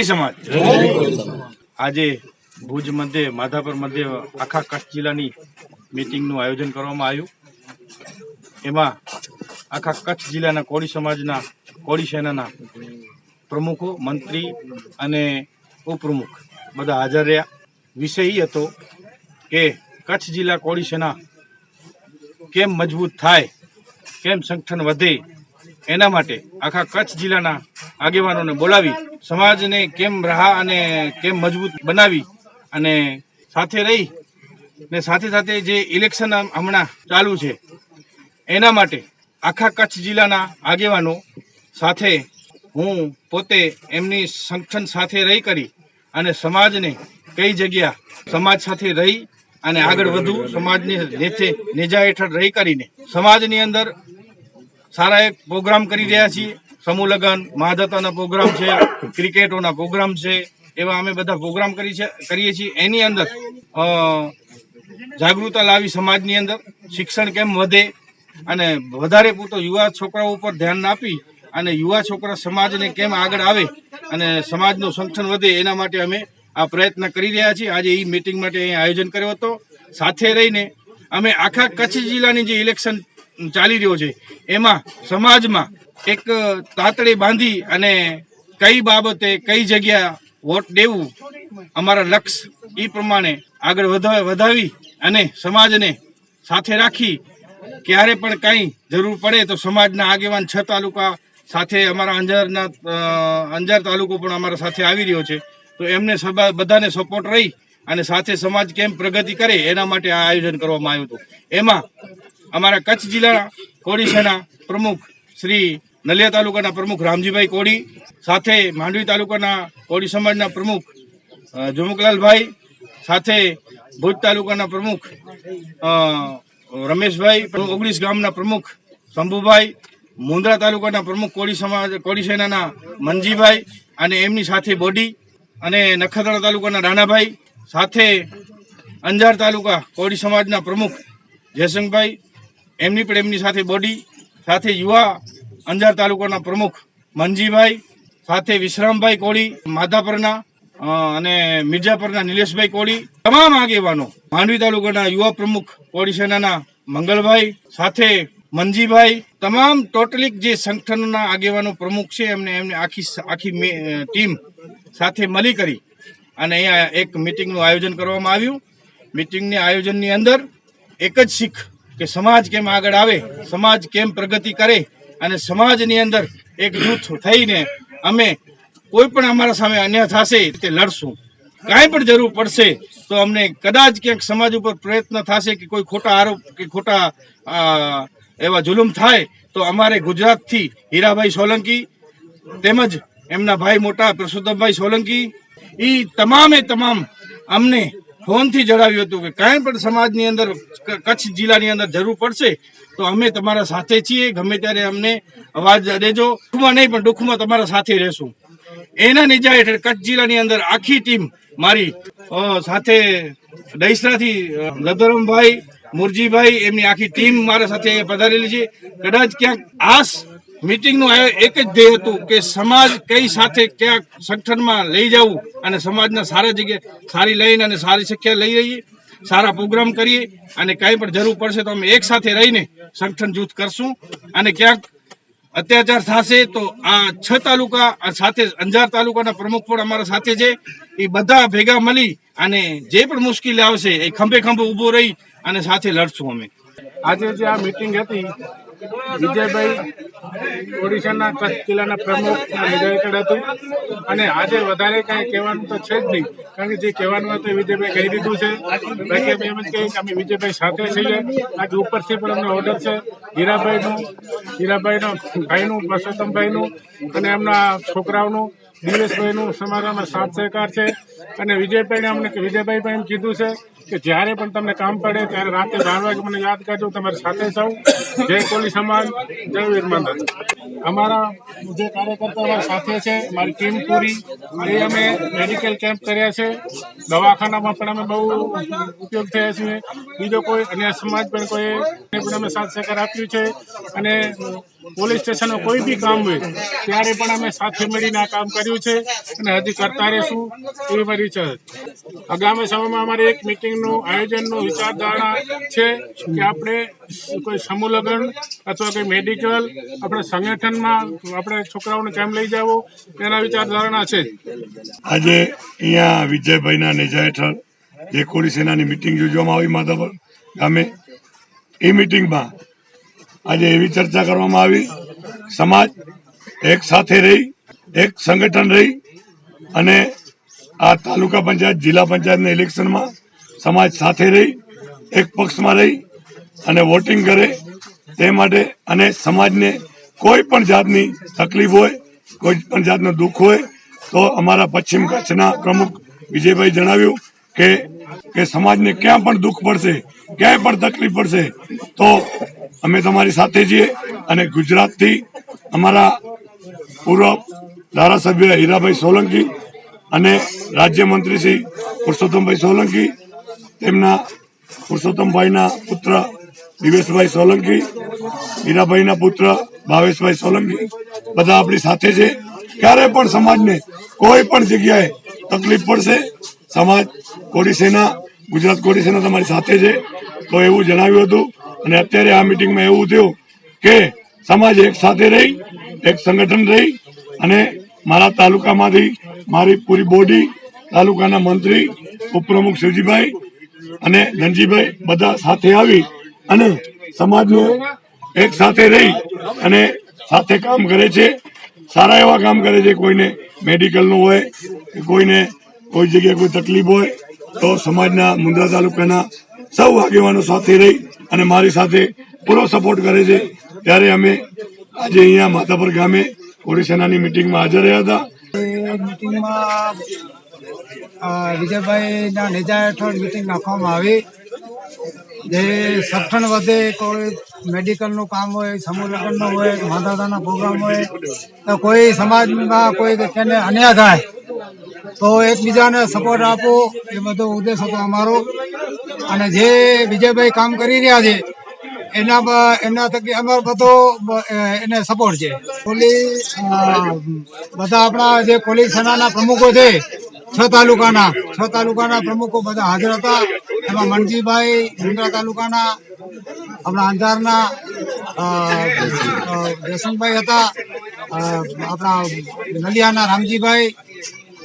કોળી સમાજ. આજે ભુજ મધ્યે માધાપર મધ્યે આખા કચ્છ જિલ્લાની મિટિંગનું આયોજન કરવામાં આવ્યું. એમાં આખા કચ્છ જિલ્લાના કોળી સમાજના કોળી સેનાના પ્રમુખો મંત્રી અને ઉપપ્રમુખ બધા હાજર રહ્યા. વિષય એ હતો કે કચ્છ જિલ્લા કોળી સેના કેમ મજબૂત થાય કેમ સંગઠન વધે એના માટે આખા કચ્છ જિલ્લાના આગેવાનોને બોલાવી, સમાજને કેમ રાહ અને કેમ મજબૂત બનાવી અને સાથે રહી ને સાથે સાથે જે ઇલેક્શન હમણાં ચાલુ છે, એના માટે આખા કચ્છ જિલ્લાના આગેવાનો સાથે હું પોતે એમની સંગઠન સાથે રહી કરી અને સમાજને કઈ જગ્યા સમાજ સાથે રહી અને આગળ વધુ સમાજની નેથે નેજા હેઠળ રહી કરીને સમાજની અંદર સારા એક પ્રોગ્રામ કરી રહ્યા છીએ. સમૂહ લગ્ન, મહાદત્તાના પ્રોગ્રામ છે, ક્રિકેટોના પ્રોગ્રામ છે, એવા અમે બધા પ્રોગ્રામ કરી છે, કરીએ છીએ. એની અંદર જાગૃતતા લાવી સમાજની અંદર, શિક્ષણ કેમ વધે અને વધારે પૂરતો યુવા છોકરાઓ ઉપર ધ્યાન આપી અને યુવા છોકરા સમાજને કેમ આગળ આવે અને સમાજનું સંગઠન વધે એના માટે અમે આ પ્રયત્ન કરી રહ્યા છીએ. આજે એ મિટિંગ માટે અહીં આયોજન કર્યો હતો. સાથે રહીને અમે આખા કચ્છ જિલ્લાની જે ઇલેક્શન ચાલી રહ્યો છે, એમાં સમાજમાં એક તાતડી બાંધી અને કઈ બાબતે કઈ જગ્યા વોટ દેવું અમારા લક્ષ્ય એ પ્રમાણે આગળ વધા- વધાવી અને સમાજને સાથે રાખી ક્યારે પણ કાંઈ જરૂર પડે તો સમાજના આગેવાન છ તાલુકા સાથે અમારા અંજારના અંજાર તાલુકો પણ અમારા સાથે આવી રહ્યો છે. તો એમને બધાને સપોર્ટ રહી અને સાથે સમાજ કેમ પ્રગતિ કરે એના માટે આ આયોજન કરવામાં આવ્યું હતું. એમાં અમારા કચ્છ જિલ્લાના ઓડિશાના પ્રમુખ શ્રી નલિયા તાલુકાના પ્રમુખ રામજીભાઈ કોડી સાથે માંડવી તાલુકાના કોડી સમાજના પ્રમુખ અ, જુમુકલાલભાઈ સાથે ભુજ તાલુકાના પ્રમુખ રમેશભાઈ ઓગણીસ ગામના પ્રમુખ શંભુભાઈ મુંદ્રા તાલુકાના પ્રમુખ કોળી સમાજ કોળી સેનાના મનજીભાઈ અને એમની સાથે બોડી અને નખત્રાણા તાલુકાના રાણાભાઈ સાથે અંજાર તાલુકા કોળી સમાજના પ્રમુખ જયસંગભાઈ એમની પણ એમની સાથે બોડી સાથે યુવા અંજાર તાલુકાના પ્રમુખ મનજીભાઈ, સાથે વિશ્રામભાઈ કોળી, માધાપરના અને મિર્જાપરના નિલેશભાઈ કોળી, તમામ આગેવાનો, માંડવી તાલુકાના યુવા પ્રમુખ કોળી સેનાના મંગળભાઈ સાથે મનજીભાઈ, તમામ ટોટલી જે સંગઠનના આગેવાનો પ્રમુખ છે, એમને એમને આખી આખી ટીમ સાથે મળી કરી અને અહીંયા એક મિટિંગનું આયોજન કરવામાં આવ્યું. મિટિંગની આયોજનની અંદર એક જ શીખ કે સમાજ કેમ આગળ આવે, સમાજ કેમ પ્રગતિ કરે અને સમાજની અંદર એક જૂથ થઈને અમે કોઈ પણ અમારા સામે અન્યાય થશે તે લડશું. કાંઈ પણ જરૂર પડશે તો અમને કદાચ ક્યાંક સમાજ ઉપર પ્રયત્ન થશે કે કોઈ ખોટા આરોપ, કે ખોટા એવા જુલુમ થાય તો અમારે ગુજરાતથી હીરાભાઈ સોલંકી તેમજ એમના ભાઈ મોટા પરસોત્તમભાઈ સોલંકી એ તમામે તમામ અમને ફોનથી જણાવ્યું હતું કે કાંઈ પણ સમાજની અંદર કચ્છ જિલ્લાની અંદર જરૂર પડશે તો અમે તમારા સાથે છીએ, ગમે ત્યારે અમને અવાજ દેજો. દુઃખમાં નહીં, પણ દુઃખમાં તમારા સાથે રહેશું. એના નીચા હેઠળ કચ્છ જિલ્લાની અંદર આખી ટીમ મારી સાથે દહીસરાથી લદરમભાઈ મુરજીભાઈ એમની આખી ટીમ મારા સાથે અહીંયા પધારેલી છે. કદાચ ક્યાંક આ મિટિંગનું એક જ ધ્યેય હતું કે સમાજ કઈ સાથે ક્યાંક સંગઠનમાં લઈ જવું અને સમાજના સારા જગ્યાએ સારી લઈને અને સારી શિક્ષા લઈ રહીએ સારા પ્રોગ્રામ કરીએ અને કાંઈ પણ જરૂર પડશે તો અમે એક સાથે રહીને સંગઠન જૂથ કરશું. અને ક્યાંક અત્યાચાર થશે તો આ છ તાલુકા સાથે અંજાર તાલુકાના પ્રમુખ પણ અમારા સાથે છે. એ બધા ભેગા મળી અને જે પણ મુશ્કેલી આવશે એ ખંભે ખંભે ઊભો રહી અને સાથે લડશું અમે. આજે જે આ મિટિંગ હતી વિજયભાઈ ઓડિશાના કચ્છ જિલ્લાના પ્રમુખના લીધે હતું. અને આજે વધારે કાંઈ કહેવાનું તો છે જ નહીં. કારણ કે જે કહેવાનું હતું એ વિજયભાઈ કહી દીધું છે. બાકી અમે એમ જ કહીએ કે અમે વિજયભાઈ સાથે છીએ. આજે ઉપરથી પણ અમને ઓર્ડર છે. હીરાભાઈનું, હીરાભાઈનો ભાઈનું, પરસોત્તમભાઈનું અને એમના છોકરાઓનું, દિનેશભાઈનું સમારોહમાં સાથ સહકાર છે. અને વિજયભાઈને અમને, વિજયભાઈ પણ એમ કીધું છે કે જ્યારે પણ તમને કામ પડે ત્યારે રાતે બાર વાગે મને યાદ કરજો, તમારી સાથે સૌ જય કોલી સમાજ, જય વીરમાન અમારા જે કાર્યકર્તા સાથે છે મારી ટીમ પૂરી, એ અમે મેડિકલ કેમ્પ કર્યા છે. દવાખાનામાં પણ અમે બહુ ઉપયોગ થયા છીએ. બીજો કોઈ અન્ય સમાજ પણ કોઈ પણ અમે સાથ સહકાર આપ્યું છે. અને પોલીસ સ્ટેશનમાં કોઈ બી કામ હોય, ત્યારે પણ અમે સાથે મળીને આ કામ કર્યું છે. અને હજી કરતા રહેશું એવી મારી છે. આગામી સમયમાં અમારે એક મિટિંગનું આયોજનનું વિચારધારણા છે કે આપણે કોઈ સમૂહ લગ્ન અથવા કોઈ મેડિકલ આપણે સંગઠનમાં આપણે છોકરાઓને કેમ લઈ જવું, એના વિચારધારણા છે. આજે અહીંયા વિજયભાઈના નેજા હેઠળ જે કોળી સેનાની મિટિંગ યોજવામાં આવી, માધાપર ગામે, એ મિટિંગમાં આજે એવી ચર્ચા કરવામાં આવી. સમાજ એક સાથે રહી, એક સંગઠન રહી અને આ તાલુકા પંચાયત, જિલ્લા પંચાયતના ઇલેક્શનમાં સમાજ સાથે રહી, એક પક્ષમાં રહી અને વોટિંગ કરે તે માટે અને સમાજને કોઈ પણ જાતની તકલીફ હોય, કોઈ પણ જાતનું દુઃખ હોય, તો અમારા પશ્ચિમ કચ્છના પ્રમુખ વિજયભાઈ જણાવ્યું કે કે સમાજને ક્યાં પણ દુઃખ પડશે, ક્યાંય પણ તકલીફ પડશે, તો અમે તમારી સાથે છીએ અને ગુજરાતથી અમારા પૂર્વ ધારાસભ્ય હીરાભાઈ સોલંકી અને રાજ્યમંત્રી શ્રી પુરુષોત્તમભાઈ સોલંકી તેમના પુરુષોત્તમભાઈના પુત્ર દિવેશભાઈ સોલંકી હીરાભાઈના પુત્ર ભાવેશભાઈ સોલંકી બધા આપણી સાથે છે. ક્યારે પણ સમાજને કોઈ પણ જગ્યાએ તકલીફ પડશે, સમાજ કોડી સેના ગુજરાત કોડી સેના તમારી સાથે છે. તો એવું જણાવ્યું હતું અને અત્યારે આ મિટિંગમાં એવું થયું કે સમાજ એક સાથે રહી, એક સંગઠન રહી અને મારા તાલુકામાંથી મારી પૂરી બોડી તાલુકાના મંત્રી, ઉપપ્રમુખ શિવજીભાઈ અને ધનજીભાઈ બધા સાથે આવી અને સમાજને એક સાથે રહી અને સાથે કામ કરે છે. સારા એવા કામ કરે છે કોઈને મેડિકલનું હોય કોઈને કોઈ જગ્યાએ કોઈ તકલીફ હોય, તો સમાજના મુન્દ્રા તાલુકાના સૌ આગેવાનો સાથે રહી અને મારી સાથે પૂરો સપોર્ટ કરે છે. ત્યારે અમે આજે અહીંયા માતાપર ગામે પોલીસ સેનાની મિટિંગમાં હાજર રહ્યા હતા. મિટિંગમાં વિજયભાઈના નેજા હેઠળ મિટિંગ નાખવામાં આવી. જે સઠન વધે કોઈ મેડિકલનું કામ હોય, સમૂહ લગ્નનું હોય માતાદાના પ્રોગ્રામ હોય, તો કોઈ સમાજમાં કોઈ તેને અન્યાય થાય, તો એકબીજાને સપોર્ટ આપો, એ બધો ઉદ્દેશ હતો અમારો. અને જે વિજયભાઈ કામ કરી રહ્યા છે, એના એના થકી અમારો બધો એને સપોર્ટ છે. કોલી બધા આપણા જે કોલી સેનાના પ્રમુખો છે છ તાલુકાના છ તાલુકાના પ્રમુખો બધા હાજર હતા. એમાં મનજીભાઈ મુંદ્રા તાલુકાના આપણા અંજારના અ, અ, હતા આપણા નલિયાના રામજીભાઈ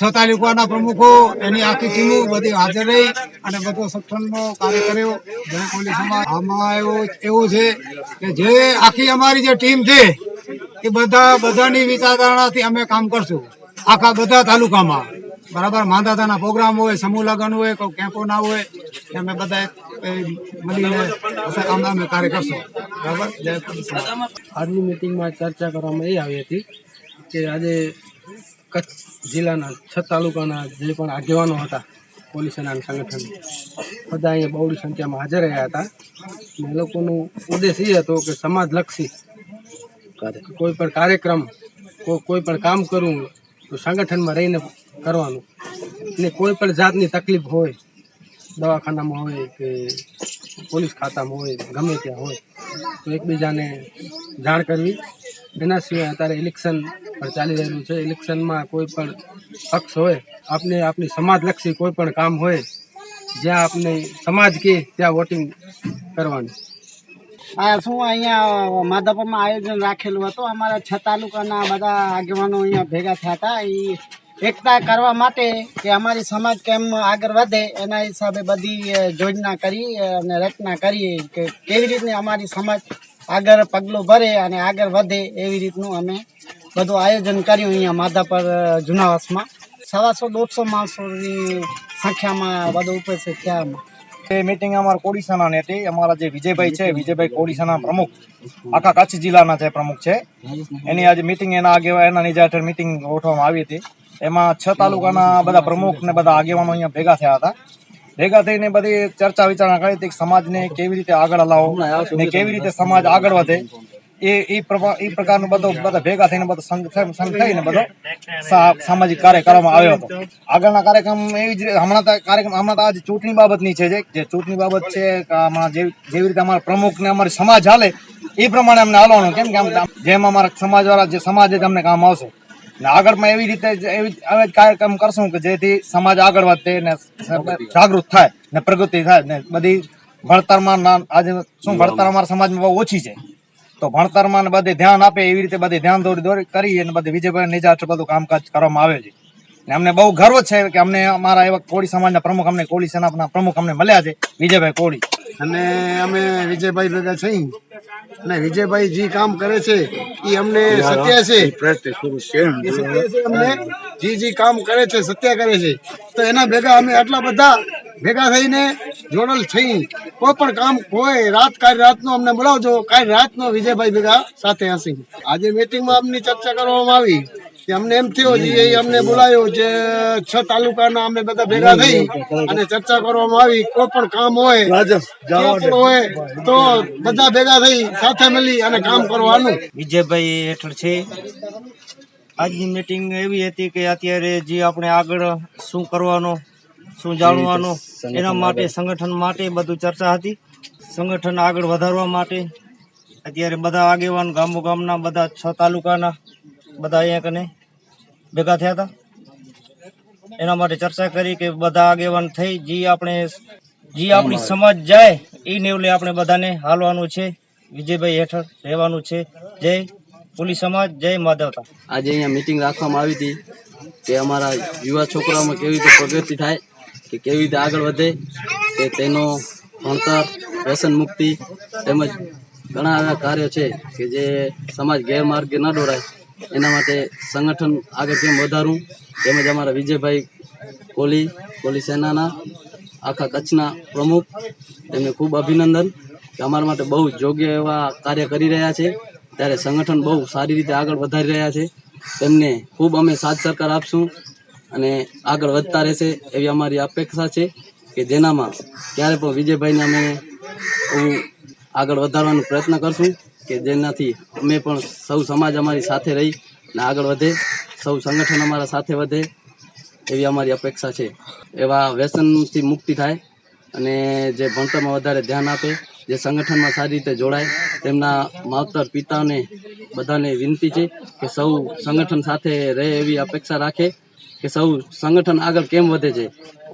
છ તાલુકાના પ્રમુખો એની આખી ટીમો બધી હાજર રહી અને બધો સત્સંગનો કાર્ય કર્યો. જય કોલી આમાં એવું એવું છે કે જે આખી અમારી જે ટીમ છે એ બધા બધાની વિચારધારણાથી અમે કામ કરશું. આખા બધા તાલુકામાં. બરાબર માંદાતાના પ્રોગ્રામ હોય સમૂહ લગ્ન હોય કોઈ કેમ્પો ના હોય અમે બધા મળીને અમે કાર્ય કરશું. બરાબર? આજની મિટિંગમાં ચર્ચા કરવામાં એ આવી હતી કે આજે કચ્છ જિલ્લાના છ તાલુકાના જે પણ આગેવાનો હતા પોલીસ સેનાના સંગઠન બધા અહીંયા બહુ સંખ્યામાં હાજર રહ્યા હતા. એ લોકોનો ઉદ્દેશ એ હતો કે સમાજલક્ષી કોઈ પણ કાર્યક્રમ કો- કોઈ પણ કામ કરવું તો સંગઠનમાં રહીને કરવાનું. ને કોઈ પણ જાતની તકલીફ હોય, દવાખાનામાં હોય કે પોલીસ ખાતામાં હોય, ગમે ત્યાં હોય, તો એકબીજાને જાણ કરવી. એના સિવાય અત્યારે ઇલેક્શન પણ ચાલી રહેલું છે. ઇલેક્શનમાં કોઈ પણ પક્ષ હોય, આપને આપની સમાજલક્ષી કોઈ પણ કામ હોય, જ્યાં આપને સમાજ કે ત્યાં વોટિંગ કરવાનું. આ શું અહીંયા માધાપરમાં આયોજન રાખેલું હતું? અમારા છ તાલુકાના બધા આગેવાનો અહીંયા ભેગા થયા હતા. એ એકતા કરવા માટે કે અમારી સમાજ કેમ આગળ વધે, એના હિસાબે બધી યોજના કરી અને રચના કરી કે કેવી રીતની અમારી સમાજ આગળ પગલું ભરે અને આગળ વધે એવી રીતનું અમે બધું આયોજન કર્યું અહીંયા માધાપર જુનાવાસમાં સવાસો દોઢસો માણસોની સંખ્યામાં બધું ઉપસ્થિત થયા. એ મિટિંગ અમારા કોડીસાના હતી. અમારા જે વિજયભાઈ છે, વિજયભાઈ કોડીસાના પ્રમુખ. આખા કચ્છ જિલ્લાના જે પ્રમુખ છે. એની આજે મિટિંગ એના આગેવા, એના નિજા હેઠળ મિટિંગ ગોઠવવામાં આવી હતી. એમાં છ તાલુકાના બધા પ્રમુખ ને બધા આગેવાનો અહીંયા ભેગા થયા હતા. ભેગા થઈને બધી ચર્ચા વિચારણા કરી હતી કે સમાજને કેવી રીતે આગળ લાવો ને કેવી રીતે સમાજ આગળ વધે. એ એ પ્રકારનું બધો બધા ભેગા થઈને બધો સંઘ થઈને બધો સા- સામાજિક કાર્ય કરવામાં આવ્યો હતો. આગળના કાર્યક્રમ એવી જ રીતે હમણાં કાર્યક્રમ હમણાં તો આજે ચૂંટણી બાબતની છે જે ચૂંટણી બાબત છે કે હમણાં જેવી રીતે અમારા પ્રમુખ ને અમારી સમાજ હાલે એ પ્રમાણે અમને હાલવાનું. કેમ કે જેમ અમારા સમાજવાળા જે સમાજ અમને કામ આવશે. ને આગળમાં એવી રીતે એવી જ- કાર્યક્રમ કરશું કે જેથી સમાજ આગળ વધે ને જાગૃત થાય ને પ્રગતિ થાય ને બધી ભણતરમાં આજે શું ભણતર અમારા સમાજમાં બહુ ઓછી છે. તો ભણતરમાં ને બધે ધ્યાન આપે એવી રીતે બધે ધ્યાન દોરી દોરી કરી અને બધે વિજયભાઈ નિજા હેઠળ બધું કામકાજ કરવામાં આવે છે. ને અમને બહુ ગર્વ છે કે અમને અમારા એવા કોળી સમાજના પ્રમુખ અમને કોળી સેનાના પ્રમુખ અમને મળ્યા છે. વિજયભાઈ કોળી. અને અમે વિજયભાઈ ભેગા થઈ અને વિજયભાઈ જે કામ કરે છે એ અમને સત્ય છે. અમને. જે જે કામ કરે છે સત્ય કરે છે. તો એના ભેગા અમે આટલા બધા ભેગા થઈને જોડલ થઈ કોઈ પણ કામ હોય રાત કાલ રાતનો અમને બોલાવજો. કાલ રાતનો વિજયભાઈ ભેગા સાથે હસી આજે મિટિંગમાં અમની ચર્ચા કરવામાં આવી. અમને એમ થયો એ અમને બોલાયો જે છ તાલુકાના અમે બધા ભેગા થઈ અને ચર્ચા કરવામાં આવી. કોઈ પણ કામ હોય હોય તો બધા ભેગા થઈ સાથે મળી અને કામ કરવાનું. વિજયભાઈ હેઠળ છે. આજની મીટિંગ એવી હતી કે અત્યારે જે આપણે આગળ શું કરવાનો શું જાણવાનું એના માટે. સંગઠન માટે બધું ચર્ચા હતી. સંગઠન આગળ વધારવા માટે અત્યારે બધા આગેવાન ગામો ગામના બધા છ તાલુકાના બધા અહીંયા કને ભેગા થયા હતા? એના માટે ચર્ચા કરી કે બધા આગેવાન થઈ જે આપણે જે આપણી સમાજ જાય એ નેવલે આપણે બધાને હાલવાનું છે. વિજયભાઈ હેઠળ રહેવાનું છે. જય પોલીસ સમાજ જય માધવતા આજે અહીંયા મિટિંગ રાખવામાં આવી હતી કે અમારા યુવા છોકરાઓમાં કેવી રીતે પ્રગતિ થાય કે કેવી રીતે આગળ વધે કે તેનો ભણતર વ્યસન મુક્તિ તેમજ ઘણા એવા કાર્યો છે કે જે સમાજ ગેરમાર્ગે ન દોરાય. એના માટે સંગઠન આગળ કેમ વધારવું તેમજ અમારા વિજયભાઈ કોહલી કોહલી સેનાના આખા કચ્છના પ્રમુખ, તેમને ખૂબ અભિનંદન કે અમારા માટે બહુ યોગ્ય એવા કાર્ય કરી રહ્યા છે. ત્યારે સંગઠન બહુ સારી રીતે આગળ વધારી રહ્યા છે. તેમને ખૂબ અમે સાથ સરકાર આપશું અને આગળ વધતા રહેશે એવી અમારી અપેક્ષા છે કે જેનામાં ક્યારે પણ વિજયભાઈને અમે આગળ વધારવાનો પ્રયત્ન કરશું. કે જેનાથી અમે પણ સૌ સમાજ અમારી સાથે રહી અને આગળ વધે, સૌ સંગઠન અમારા સાથે વધે એવી અમારી અપેક્ષા છે. એવા વ્યસનથી મુક્તિ થાય અને જે ભણતરમાં વધારે ધ્યાન આપે, જે સંગઠનમાં સારી રીતે જોડાય, તેમના માવતર પિતાને બધાને વિનંતી છે કે સૌ સંગઠન સાથે રહે એવી અપેક્ષા રાખે કે સૌ સંગઠન આગળ કેમ વધે છે.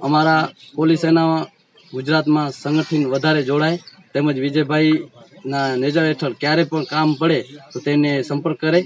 અમારા પોલીસ સેનામાં ગુજરાતમાં સંગઠન વધારે જોડાય, તેમજ વિજયભાઈના નેજા હેઠળ ક્યારે પણ કામ પડે તો તેને સંપર્ક કરે.